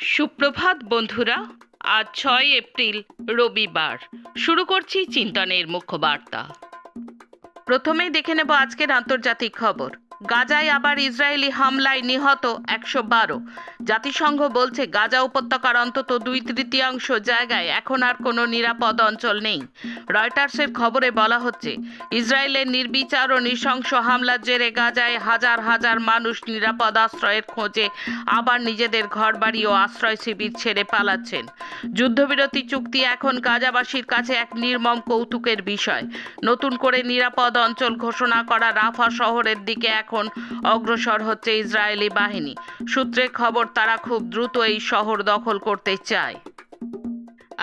সুপ্রভাত, বন্ধুরা। আজ ছয় এপ্রিল, রবিবার। শুরু করছি চিন্তনের মুখ্য বার্তা। প্রথমেই দেখে নেব আজকের আন্তর্জাতিক খবর। গাজায় আবার ইসরায়েলি হামলায় নিহত একশো বারো। জাতিসংঘ বলছে গাজা উপত্যকার অন্তত দুই তৃতীয়াংশ জায়গায় এখন আর কোনো নিরাপদ অঞ্চল নেই। রয়টার্সের খবরে বলা হচ্ছে, ইসরায়েলের নির্বিচার ও নৃশংস হামলার জেরে গাজায় হাজার হাজার মানুষ নিরাপদ আশ্রয়ের খোঁজে আবার নিজেদের ঘরবাড়ি ও আশ্রয় শিবির ছেড়ে পালাচ্ছেন। যুদ্ধবিরতি চুক্তি এখন গাজাবাসীর কাছে এক নির্মম কৌতুকের বিষয়। নতুন করে নিরাপদ অঞ্চল ঘোষণা করা রাফা শহরের দিকে এখন অগ্রসর হচ্ছে ইসরায়েলি বাহিনী। সূত্রে খবর, তারা খুব দ্রুত এই শহর দখল করতে চায়।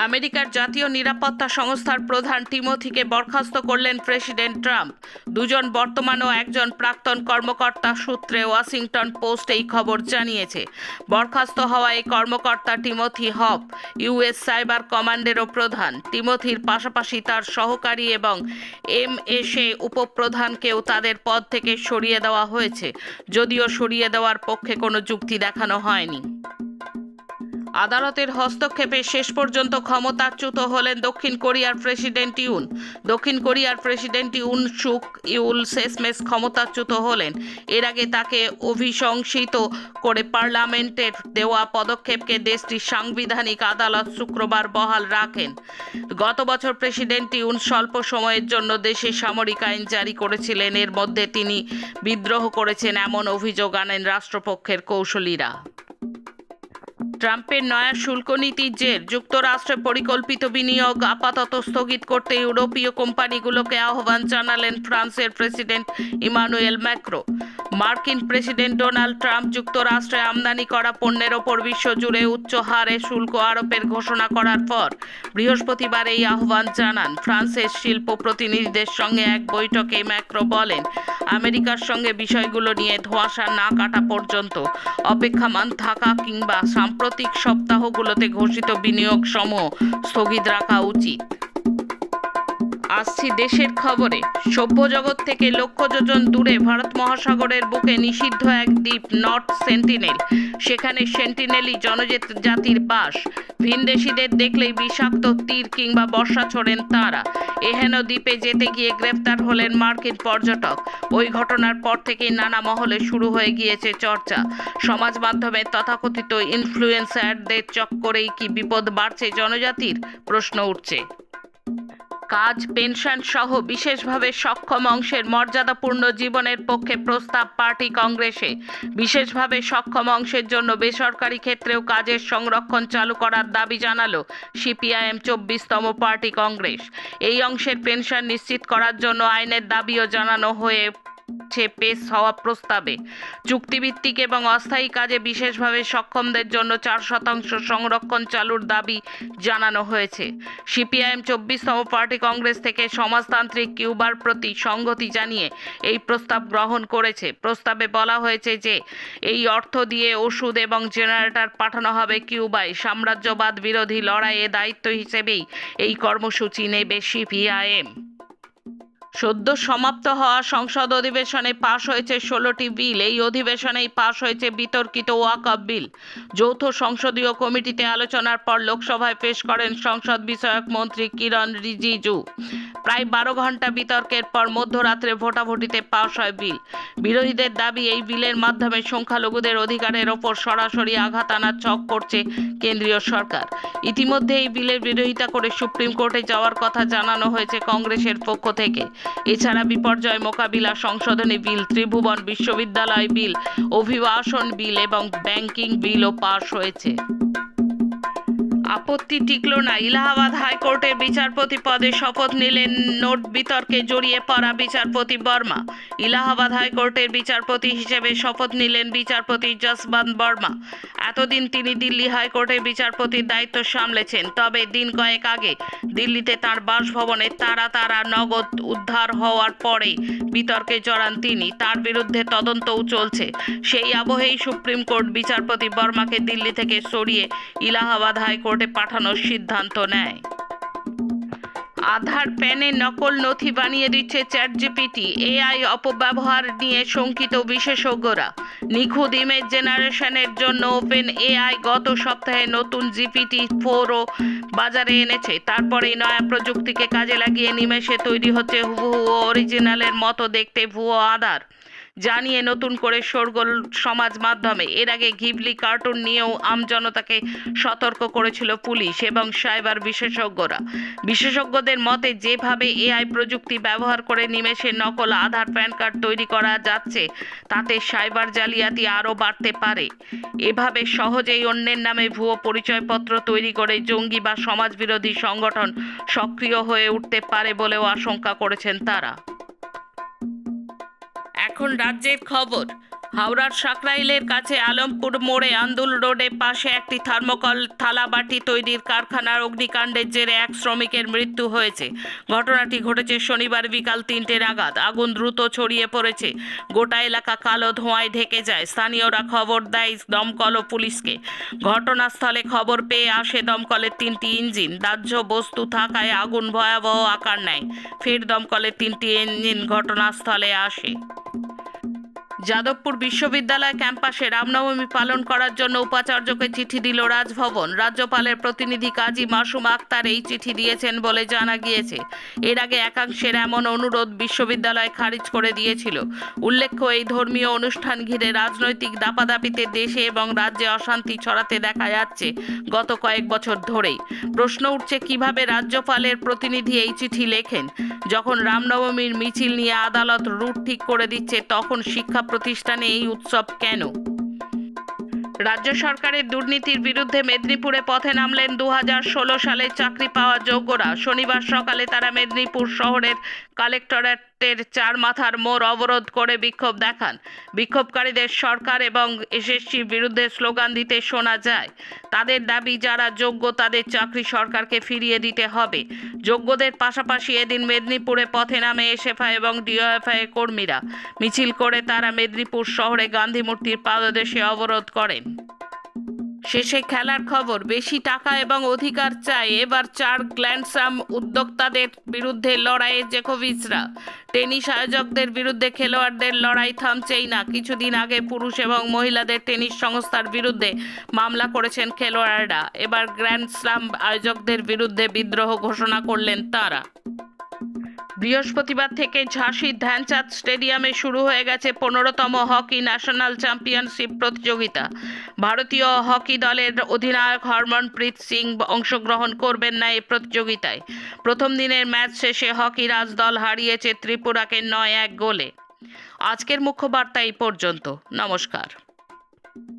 আমেরিকার জাতীয় নিরাপত্তা সংস্থার প্রধান টিমোথিকে বরখাস্ত করলেন প্রেসিডেন্ট ট্রাম্প। দুজন বর্তমান ও একজন প্রাক্তন কর্মকর্তা সূত্রে ওয়াশিংটন পোস্ট এই খবর জানিয়েছে। বরখাস্ত হওয়া এই কর্মকর্তা টিমোথি হপ ইউএস সাইবার কমান্ডেরও প্রধান। টিমোথির পাশাপাশি তার সহকারী এবং এম এস উপপ্রধানকেও তাদের পদ থেকে সরিয়ে দেওয়া হয়েছে, যদিও সরিয়ে দেওয়ার পক্ষে কোনো যুক্তি দেখানো হয়নি। আদালতের হস্তক্ষেপে শেষ পর্যন্ত ক্ষমতাচ্যুত হলেন দক্ষিণ কোরিয়ার প্রেসিডেন্ট ইউন। দক্ষিণ কোরিয়ার প্রেসিডেন্ট ইউন সুক ইউল শেষমেশ ক্ষমতাচ্যুত হলেন। এর আগে তাকে অভিশংসিত করে পার্লামেন্টের দেওয়া পদক্ষেপকে দেশটির সাংবিধানিক আদালত শুক্রবার বহাল রাখেন। গত বছর প্রেসিডেন্ট ইউন স্বল্প সময়ের জন্য দেশে সামরিক আইন জারি করেছিলেন। এর মধ্যে তিনি বিদ্রোহ করেছেন, এমন অভিযোগ আনেন রাষ্ট্রপক্ষের কৌশলীরা। ট্রাম্পের নয়া শুল্ক নীতির জের। যুক্তরাষ্ট্রে পরিকল্পিত বিনিয়োগ আপাতত স্থগিত করতে ইউরোপীয় কোম্পানিগুলোকে আহ্বান জানালেন ফ্রান্সের প্রেসিডেন্ট ইমানুয়েল ম্যাক্রো। মার্কিন প্রেসিডেন্ট ডোনাল্ড ট্রাম্প যুক্তরাষ্ট্রে আমদানি করা পণ্যের ওপর বিশ্বজুড়ে উচ্চ হারে শুল্ক আরোপের ঘোষণা করার পর বৃহস্পতিবার এই আহ্বান জানান। ফ্রান্সের শিল্প প্রতিনিধিদের সঙ্গে এক বৈঠকে ম্যাক্রো বলেন, আমেরিকার সঙ্গে বিষয়গুলো নিয়ে ধোঁয়াশা না কাটা পর্যন্ত অপেক্ষামান থাকা কিংবা সাম্প্রতিক সপ্তাহগুলোতে ঘোষিত বিনিয়োগ সমূহ স্থগিত রাখা উচিত। আসছি দেশের খবরে। সভ্য জগৎ থেকে লক্ষ যোজন দূরে ভারত মহাসাগরের বুকে নিষিদ্ধ এক দ্বীপ নর্থ সেন্টিনেল। সেখানে সেন্টিনেলই জাতির বাস। ভিনদেশিদের দেখলেই বিষাক্ত তীর কিংবা বর্ষা ছোড়েন তারা। এহেন দ্বীপে যেতে গিয়ে গ্রেফতার হলেন মার্কিন পর্যটক। ওই ঘটনার পর থেকেই নানা মহলে শুরু হয়ে গিয়েছে চর্চা। সমাজ মাধ্যমে তথাকথিত ইনফ্লুয়েন্সারদের চক্করেই কি বিপদ বাড়ছে জনজাতির? প্রশ্ন উঠছে। কাজ, পেনশন সহ বিশেষভাবে সক্ষম অংশের মর্যাদাপূর্ণ জীবনের পক্ষে প্রস্তাব পার্টি কংগ্রেসে। বিশেষভাবে সক্ষম অংশের জন্য বেসরকারি ক্ষেত্রেও কাজের সংরক্ষণ চালু করার দাবি জানালো সিপিআইএম চব্বিশতম পার্টি কংগ্রেস। এই অংশের পেনশন নিশ্চিত করার জন্য আইনের দাবিও জানানো হয়ে হচ্ছে পেশ হওয়া প্রস্তাবে। চুক্তিভিত্তিক এবং অস্থায়ী কাজে বিশেষভাবে সক্ষমদের জন্য চার শতাংশ সংরক্ষণ চালুর দাবি জানানো হয়েছে। সিপিআইএম চব্বিশতম পার্টি কংগ্রেস থেকে সমাজতান্ত্রিক কিউবার প্রতি সংগতি জানিয়ে এই প্রস্তাব গ্রহণ করেছে। প্রস্তাবে বলা হয়েছে যে, এই অর্থ দিয়ে ওষুধ এবং জেনারেটর পাঠানো হবে কিউবায়। সাম্রাজ্যবাদ বিরোধী লড়াইয়ে দায়িত্ব হিসেবেই এই কর্মসূচি নেবে সিপিআইএম। সদ্য সমাপ্ত হওয়া সংসদ অধিবেশনে পাশ হয়েছে ষোলোটি বিল। এই অধিবেশনেই পাশ হয়েছে বিতর্কিত ওয়াকআপ বিল। যৌথ সংসদীয় কমিটিতে আলোচনার পর লোকসভায় পেশ করেন সংসদ বিষয়ক মন্ত্রী কিরণ রিজিজু। প্রায় বারো ঘণ্টা বিতর্কের পর মধ্যরাত্রে ভোটাভুটিতে পাশ হয় বিল। বিরোধীদের দাবি, এই বিলের মাধ্যমে সংখ্যালঘুদের অধিকারের ওপর সরাসরি আঘাত আনার ছক করছে কেন্দ্রীয় সরকার। ইতিমধ্যে এই বিলের বিরোধিতা করে সুপ্রিম কোর্টে যাওয়ার কথা জানানো হয়েছে কংগ্রেসের পক্ষ থেকে। এছাড়া বিপর্যয় মোকাবিলা সংশোধনী বিল, ত্রিভুবন বিশ্ববিদ্যালয় বিল, অভিবাসন বিল এবং ব্যাংকিং বিলও পাশ হয়েছে। আপত্তি টিকল না। ইলাহাবাদ হাইকোর্টের বিচারপতি পদে শপথ নিলেন নোট বিতর্কে জড়িয়ে পড়া বিচারপতি বর্মা। ইলাহাবাদ হাইকোর্টের বিচারপতি হিসেবে শপথ নিলেন বিচারপতি যশবন্ত বর্মা। এতদিন তিনি দিল্লি হাইকোর্টের বিচারপতির দায়িত্ব সামলেছেন, তবে দিন কয়েক আগে দিল্লিতে তার বাসভবনে তারা তারা নগদ উদ্ধার হওয়ার পরে বিতর্কে জড়ান তিনি। তার বিরুদ্ধে তদন্তও চলছে। সেই আবহেই সুপ্রিম কোর্ট বিচারপতি বর্মাকে দিল্লি থেকে সরিয়ে ইলাহাবাদ হাইকোর্টে পাঠানোর সিদ্ধান্ত নেয়। আধার প্যানে নকল নথি বানিয়ে দিচ্ছে চ্যাট জিপিটি এআই অপব্যবহার নিয়ে শঙ্কিত বিশেষজ্ঞরা। নিখুঁত ইমেজ জেনারেশনের জন্য ওপেন এআই গত সপ্তাহে নতুন জিপিটি ফোরও বাজারে এনেছে। তারপরে নয়া প্রযুক্তিকে কাজে লাগিয়ে নিমেষে তৈরি হচ্ছে হুবহু অরিজিনালের মতো দেখতে ভুয়ো আধার। জানিয়ে নতুন করে শোরগোল সমাজ মাধ্যমে। এর আগে ঘিবলি কার্টুন নিয়েও আমজনতাকে সতর্ক করেছিল পুলিশ এবং সাইবার বিশেষজ্ঞরা। বিশেষজ্ঞদের মতে, যেভাবে এআই প্রযুক্তি ব্যবহার করে নিমেষে নকল আধার, প্যান কার্ড তৈরি করা যাচ্ছে, তাতে সাইবার জালিয়াতি আরও বাড়তে পারে। এভাবে সহজেই অন্যের নামে ভুয়ো পরিচয়পত্র তৈরি করে জঙ্গি বা সমাজবিরোধী সংগঠন সক্রিয় হয়ে উঠতে পারে বলেও আশঙ্কা করেছেন তারা। এখন রাজ্যের খবর। হাওড়ার সাকরাইলের কাছে আলমপুর মোড়ে আন্দুল রোডে পাশে একটি থার্মোকল থালাবাটি তৈরির কারখানার অগ্নিকাণ্ডের জেরে এক শ্রমিকের মৃত্যু হয়েছে। ঘটনাটি ঘটেছে শনিবার বিকাল তিনটে নাগাদ। আগুন দ্রুত ছড়িয়ে পড়েছে। গোটা এলাকা কালো ধোঁয়ায় ঢেকে যায়। স্থানীয়রা খবর দেয় দমকল ও পুলিশকে। ঘটনাস্থলে খবর পেয়ে আসে দমকলের তিনটি ইঞ্জিন। দাহ্য বস্তু থাকায় আগুন ভয়াবহ আকার নেয়। ফের দমকলের তিনটি ইঞ্জিন ঘটনাস্থলে আসে। যাদবপুর বিশ্ববিদ্যালয় ক্যাম্পাসে রামনবমী পালন করার জন্য উপাচার্যকে চিঠি দিল রাজভবন। রাজ্যপালের প্রতিনিধি কাজী মাসুম আক্তার এই চিঠি দিয়েছেন বলে জানা গিয়েছে। এর আগে একাংশের এমন অনুরোধ বিশ্ববিদ্যালয় খারিজ করে দিয়েছিল। উল্লেখ্য, এই ধর্মীয় অনুষ্ঠান ঘিরে রাজনৈতিক দাপাদাপিতে দেশে এবং রাজ্যে অশান্তি ছড়াতে দেখা যাচ্ছে গত কয়েক বছর ধরেই। প্রশ্ন উঠছে, কীভাবে রাজ্যপালের প্রতিনিধি এই চিঠি লেখেন? যখন রামনবমীর মিছিল নিয়ে আদালত রুট ঠিক করে দিচ্ছে, তখন শিক্ষা প্রতিষ্ঠানে এই উৎসব কেন? রাজ্য সরকারের দুর্নীতির বিরুদ্ধে মেদিনীপুরে পথে নামলেন দু হাজার ষোলো সালে চাকরি পাওয়া যোগ্যরা শনিবার সকালে তারা মেদিনীপুর শহরের কালেক্টরেটের চার মাথার মোড় অবরোধ করে বিক্ষোভ দেখান। বিক্ষোভকারীদের সরকার এবং এসএসসির বিরুদ্ধে স্লোগান দিতে শোনা যায়। তাদের দাবি, যারা যোগ্য তাদের চাকরি সরকারকে ফিরিয়ে দিতে হবে। যোগ্যদের পাশাপাশি এদিন মেদিনীপুরে পথে নামে এসএফআই এবং ডিওএফআই কর্মীরা। মিছিল করে তারা মেদিনীপুর শহরে গান্ধী মূর্তির পাদদেশে অবরোধ করেন। শেষে খেলার খবর, বেশি টাকা এবং অধিকার চায় এবার চার গ্ল্যান্ডসাম উদ্যোক্তাদের বিরুদ্ধে লড়াইয়ে জেকোভিচরা। টেনিস আয়োজকদের বিরুদ্ধে খেলোয়াড়দের লড়াই থামছেই না। কিছুদিন আগে পুরুষ এবং মহিলাদের টেনিস সংস্থার বিরুদ্ধে মামলা করেছেন খেলোয়াড়রা। এবার গ্র্যান্ড স্লাম আয়োজকদের বিরুদ্ধে বিদ্রোহ ঘোষণা করলেন তারা। বৃহস্পতিবার থেকে ঝাঁসির ধ্যানচাঁদ স্টেডিয়ামে শুরু হয়ে গেছে পনেরোতম হকি ন্যাশনাল চ্যাম্পিয়নশিপ প্রতিযোগিতা। ভারতীয় হকি দলের অধিনায়ক হরমনপ্রীত সিং অংশগ্রহণ করবেন না এই প্রতিযোগিতায়। প্রথম দিনের ম্যাচ শেষে হকি রাজ দল হারিয়েছে ত্রিপুরাকে নয় এক গোলে। আজকের মুখ্য বার্তা এই পর্যন্ত। নমস্কার।